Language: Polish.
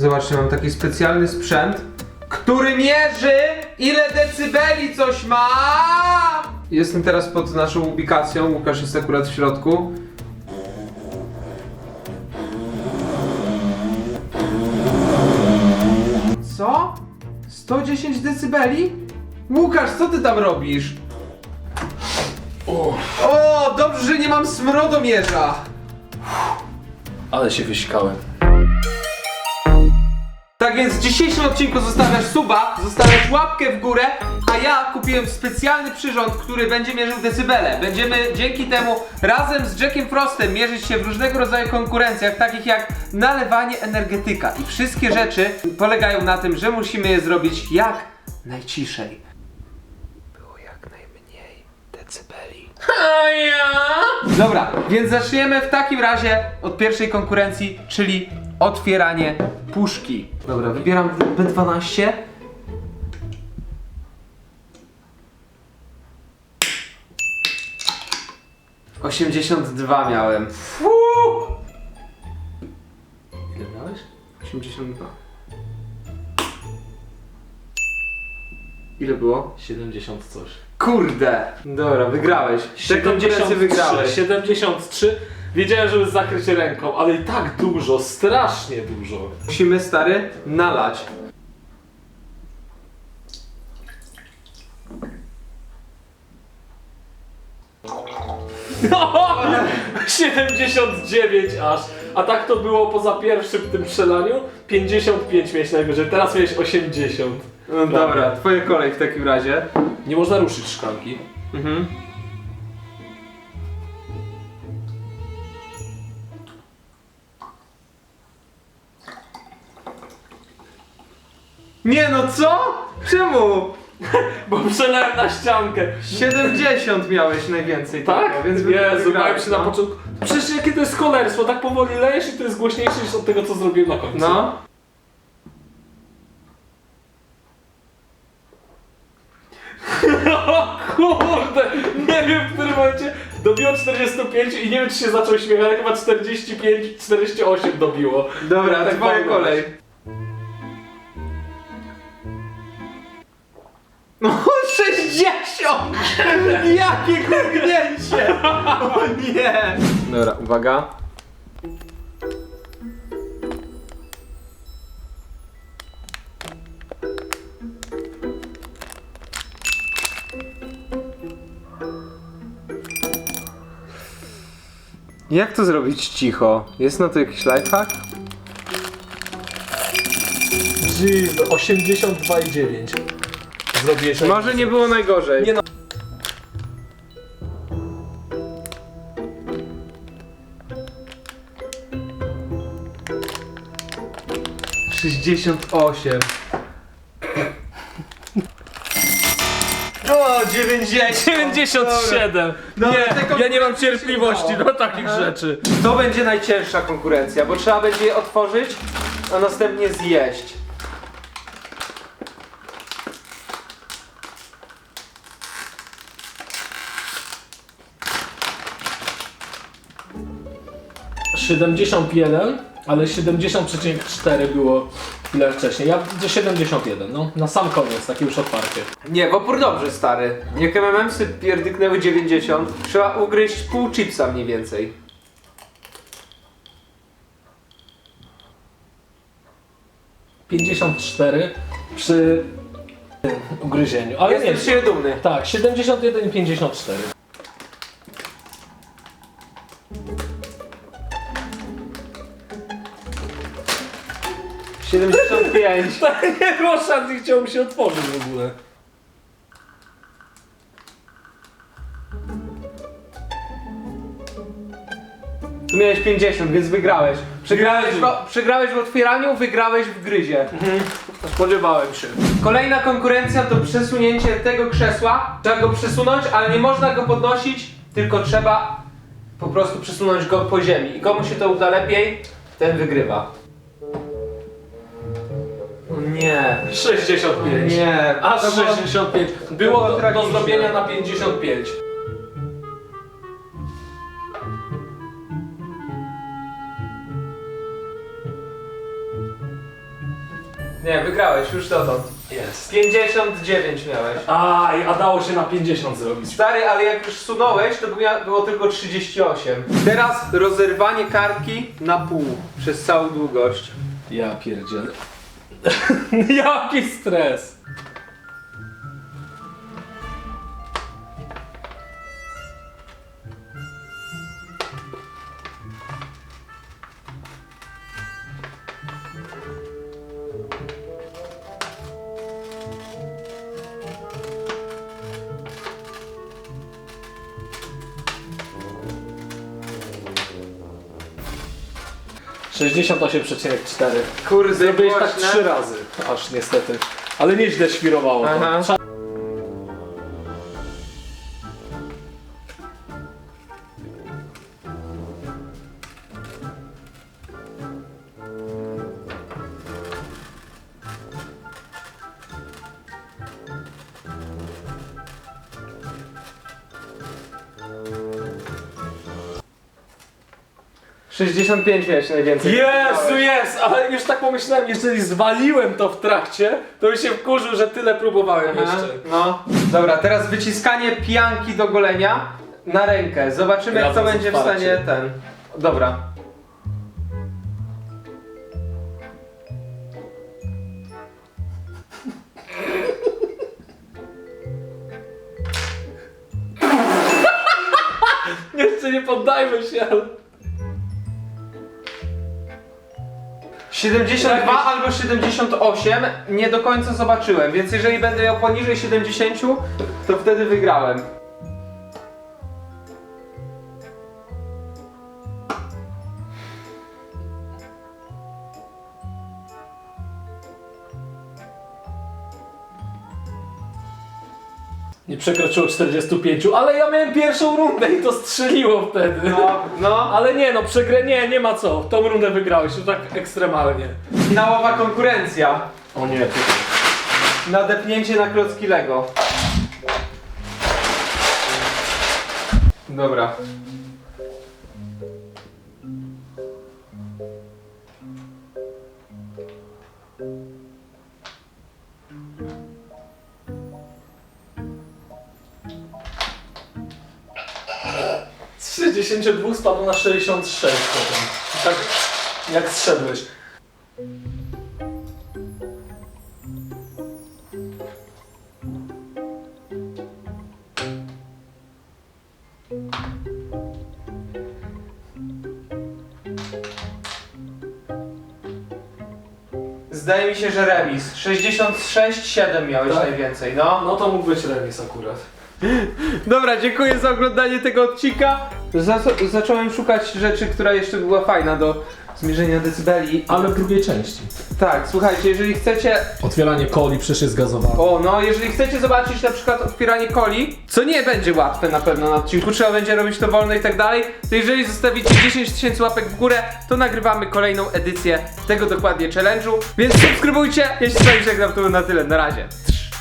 Zobaczcie, mam taki specjalny sprzęt, który mierzy ile decybeli coś ma. Jestem teraz pod naszą ubikacją, Łukasz jest akurat w środku. Co? 110 decybeli? Łukasz, co ty tam robisz? O, dobrze, że nie mam smrodomierza. ale się wysikałem. Tak więc w dzisiejszym odcinku zostawiasz suba, zostawiasz łapkę w górę, a ja kupiłem specjalny przyrząd, który będzie mierzył decybele. Będziemy dzięki temu razem z Jackiem Frostem mierzyć się w różnego rodzaju konkurencjach, takich jak nalewanie energetyka. I wszystkie rzeczy polegają na tym, że musimy je zrobić jak najciszej. Było jak najmniej decybeli. A ja? Dobra, więc zaczniemy w takim razie od pierwszej konkurencji, czyli otwieranie puszki. Dobra, wybieram B12. Osiemdziesiąt dwa miałem. Fuuu! Ile miałeś? 82. Ile było? 70 coś. Kurde! Dobra, wygrałeś. Tę konkurencję wygrałeś. 73. Wiedziałem, żeby zakryć ręką, ale i tak dużo, strasznie dużo. Musimy, stary, nalać. No, 79 aż. A tak to było poza pierwszym tym przelaniu. 55 miałeś najwyżej, teraz miałeś 80. No dobra, twoja kolej w takim razie. Nie można ruszyć szklanki. Mhm. Nie no co? Czemu? Bo przelałem na ściankę. 70 miałeś najwięcej Tak? tego, więc Jezu, wygrałeś, się na no. początku. Przecież jakie to jest kolerstwo, tak powoli lejesz i to jest głośniejsze niż od tego, co zrobiłem na końcu. No. O kurde, nie wiem w którym momencie dobiło 45 i nie wiem czy się zaczął śmiech, ale chyba 45, 48 dobiło. Dobra, Tak twoja wolno. kolej. No 60! Jakie kurgnięcie! O nie! Dobra, uwaga. Jak to zrobić cicho? Jest na to jakiś lifehack? Jeez, 82,9. Zrobiłeś Może nie było najgorzej. Nie no. Sześćdziesiąt osiem. O, 90! 97! Dobra, nie, te ja nie mam cierpliwości udało. do takich rzeczy. To będzie najcięższa konkurencja, bo trzeba będzie je otworzyć, a następnie zjeść. 71, ale 70,4 było chwilę wcześniej. Ja widzę 71, no na sam koniec, takie już otwarcie. Nie, w opór dobrze, stary. Jak MMM-sy pierdyknęły 90, trzeba ugryźć pół chipsa mniej więcej. Pięćdziesiąt cztery przy ugryzieniu. Ale Jestem nie, z dumny. tak, 71,54. 75. Tak, nie było szans, nie chciało się otworzyć w ogóle. Tu miałeś 50, więc wygrałeś. Przegrałeś w, przegrałeś w otwieraniu, wygrałeś w gryzie. Mhm. Spodziewałem się. Kolejna konkurencja to przesunięcie tego krzesła. Trzeba go przesunąć, ale nie można go podnosić, tylko trzeba po prostu przesunąć go po ziemi. I komu się to uda lepiej, ten wygrywa. Nie. 65. Nie. Aż To było- 65. było Było do, do tragiczne. zrobienia na 55. Nie, wygrałeś już dotąd. Jest. 59 miałeś. A, a dało się na 50 zrobić. Stary, ale jak już sunąłeś, to mia- było tylko 38. Teraz rozerwanie kartki na pół przez całą długość. Ja pierdzielę. Jaki stres. Sześćdziesiąt osiem przecinek cztery. Kurde, Zrobiłeś tak głośne. trzy razy, aż niestety. Ale nieźle świrowało to. Aha. Trza- Sześćdziesiąt pięć miałeś najwięcej. Jezu, jest! Ale już tak pomyślałem, jeżeli zwaliłem to w trakcie, to bym się wkurzył, że tyle próbowałem Aha, jeszcze. No. Dobra, teraz wyciskanie pianki do golenia na rękę. Zobaczymy, kto z będzie w stanie ten. Dobra. Jeszcze nie poddajmy się, ale... 72 Jakieś- albo 78 nie do końca zobaczyłem, więc jeżeli będę miał poniżej 70, to wtedy wygrałem. Nie przekroczyło 45, ale ja miałem pierwszą rundę i to strzeliło wtedy. No, no. Ale nie no, przegrę, nie, nie ma co. Tą rundę wygrałeś, to tak ekstremalnie. Finałowa konkurencja. O nie, ty. Nadepnięcie na klocki Lego. Dobra. 62 spadło na 66 potem. Tak jak zszedłeś. Zdaje mi się, że remis. 66,7 miałeś Tak? najwięcej, no. No to mógł być remis akurat. Dobra, dziękuję za oglądanie tego odcinka. Zac- zacząłem szukać rzeczy, która jeszcze była fajna do zmierzenia decybeli. Ale w drugiej części. Tak, słuchajcie, jeżeli chcecie Otwieranie coli przecież jest gazowane. O, no jeżeli chcecie zobaczyć na przykład otwieranie coli, co nie będzie łatwe na pewno na odcinku, trzeba będzie robić to wolno i tak dalej, to jeżeli zostawicie 10 tysięcy łapek w górę, to nagrywamy kolejną edycję tego dokładnie challenge'u, więc subskrybujcie, z wami żegnam, to na tyle, na razie.